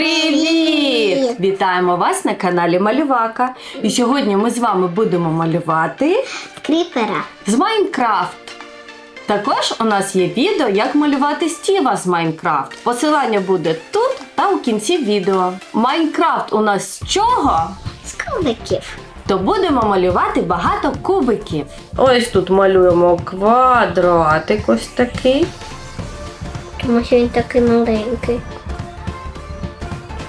Привіт! Вітаємо вас на каналі Малювака. І сьогодні ми з вами будемо малювати Кріпера. з Майнкрафт. Також у нас є відео, як малювати Стіва з Майнкрафт. Посилання буде тут та у кінці відео. Майнкрафт у нас з чого? З кубиків. То будемо малювати багато кубиків. Ось тут малюємо квадратик ось такий. Тому що він такий маленький.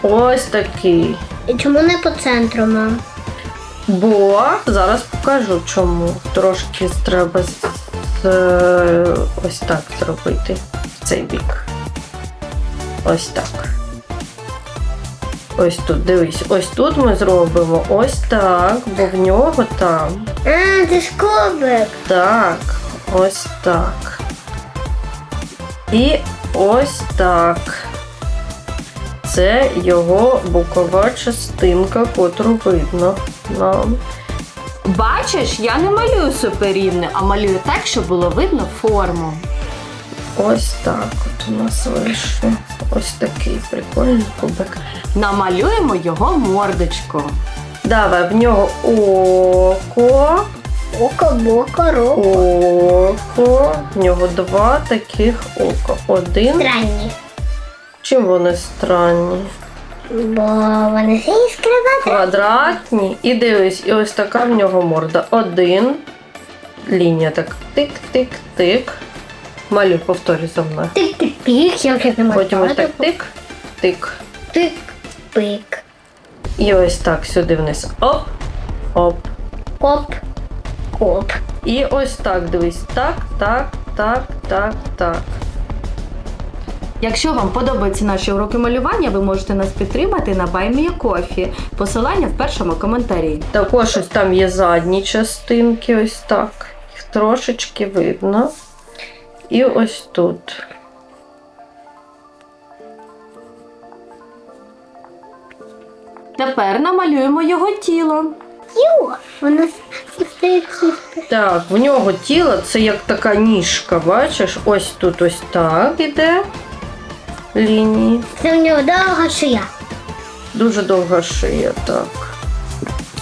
Ось такий. І чому не по центру, мам? Бо зараз покажу чому. Трошки треба з, ось так зробити в цей бік. Ось так. Ось тут, дивись, ось тут ми зробимо ось так, бо в нього там. А, це ж кубик. Так, ось так. І ось так. Це його бокова частинка, котру видно нам. Бачиш, я не малюю суперрівне, а малюю так, щоб було видно форму. Ось так от у нас вийшло. Ось такий прикольний кубик. Намалюємо його мордочку. Давай в нього око. Око, боко, руку. Око. В нього два таких ока. Один. Странні. Чим вони странні? Бо вони всі скривати. Квадратні. І дивись, і ось така в нього морда. Один. Лінія так. Тик-тик-тик. Малюй, повторюй за мною. Тик-тик-пік, я вже не можу. Потім ось так тик, тик. Тик-пик. І ось так сюди вниз. Оп. Оп. Коп. Коп. І ось так дивись. Так, так, так, так, так. Якщо вам подобаються наші уроки малювання, ви можете нас підтримати на BuyMeACoffee. Посилання в першому коментарі. Також ось там є задні частинки, ось так. Їх трошечки видно. І ось тут. Тепер намалюємо його тіло. Йо, воно. Так, в нього тіло це як така ніжка, бачиш? Ось тут ось так іде лінії. Це в нього довга шия. Дуже довга шия, так.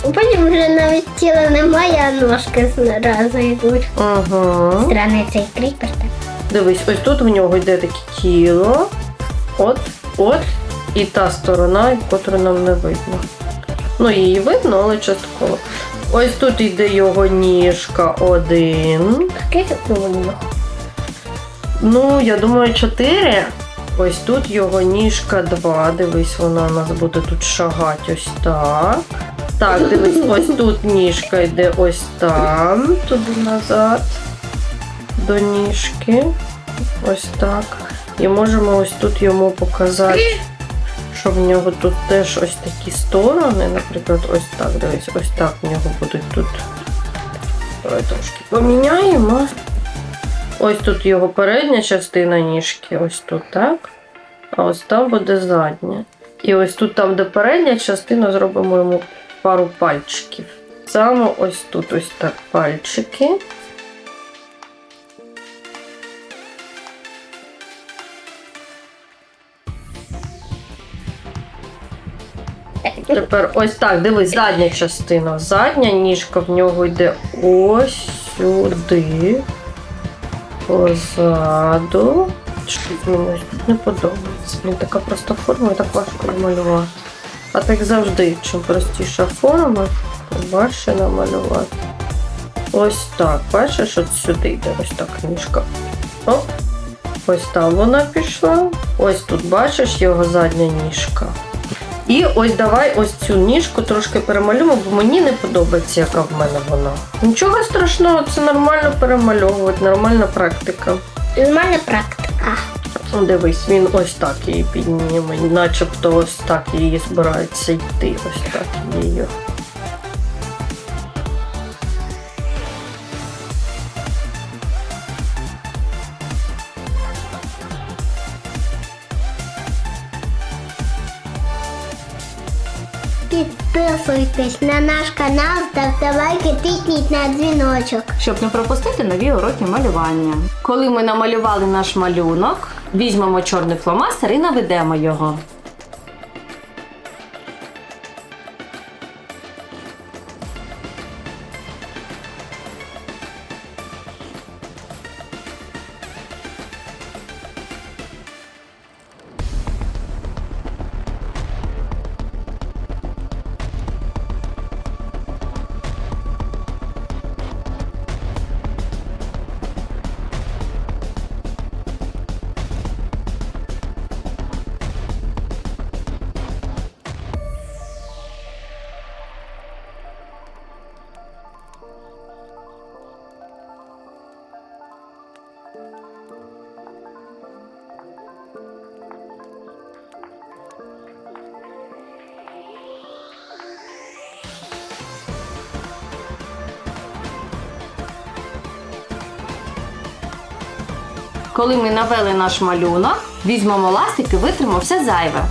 Потім вже навіть тіла немає, а ножки зразу йдуть. Ага. Странний цей кріпер. так. Дивись, ось тут в нього йде таке тіло. От, от. І та сторона, котру нам не видно. Ну, її видно, але частково. Ось тут йде його ніжка один. Скільки? Ну, я думаю, 4. Ось тут його ніжка 2. Дивись, вона у нас буде тут шагати ось так. Так, дивись, ось тут ніжка йде ось там, туди назад, до ніжки. Ось так. І можемо ось тут йому показати, що в нього тут теж ось такі сторони. Наприклад, ось так. Дивись, ось так в нього будуть тут. Давай трошки поміняємо. Ось тут його передня частина ніжки, ось тут, так? А ось там буде задня. І ось тут, там, де передня частина, зробимо йому пару пальчиків. Саме ось тут ось так пальчики. Тепер ось так, дивись, задня частина. Задня ніжка в нього йде ось сюди. Позаду. Щось мені не подобається. Мені така проста форма так важко намалювати. А так завжди, чим простіша форма, то важче намалювати. Ось так. Бачиш, от сюди йде ось так ніжка. Оп. Ось там вона пішла. Ось тут бачиш його задня ніжка. І ось давай ось цю ніжку трошки перемалюємо, бо мені не подобається, яка в мене вона. Нічого страшного, це нормально перемальовувати, нормальна практика. Нормальна практика. Ну, Дивись, він ось так її підніме, начебто ось так її збирається йти, ось так її. Підписуйтесь на наш канал, ставте лайки, тисніть на дзвіночок. Щоб не пропустити нові уроки малювання. Коли ми намалювали наш малюнок, візьмемо чорний фломастер і наведемо його. Коли ми навели наш малюнок, візьмемо ластик і витримо все зайве.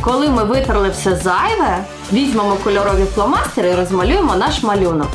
Коли ми витерли все зайве, візьмемо кольорові фломастери і розмалюємо наш малюнок.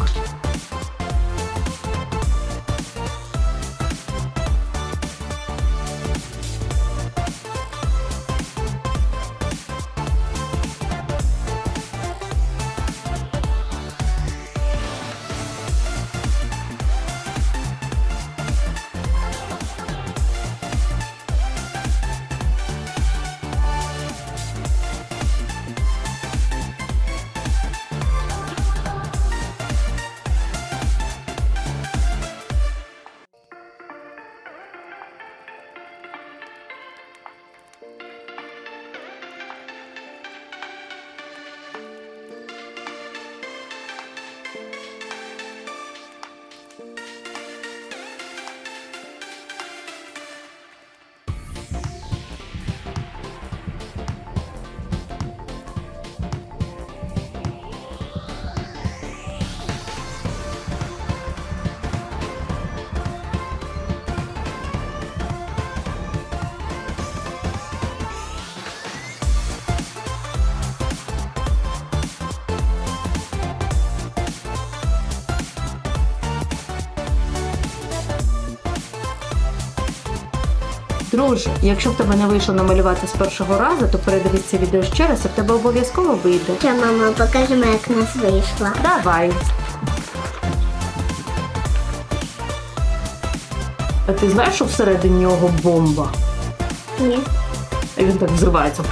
Друже, якщо в тебе не вийшло намалювати з першого разу, то передивись це відео ще раз, і в тебе обов'язково вийде. Що, мама, покажемо, як в нас вийшло. Давай. А ти знаєш, що всередині нього бомба? Ні. І він так взривається.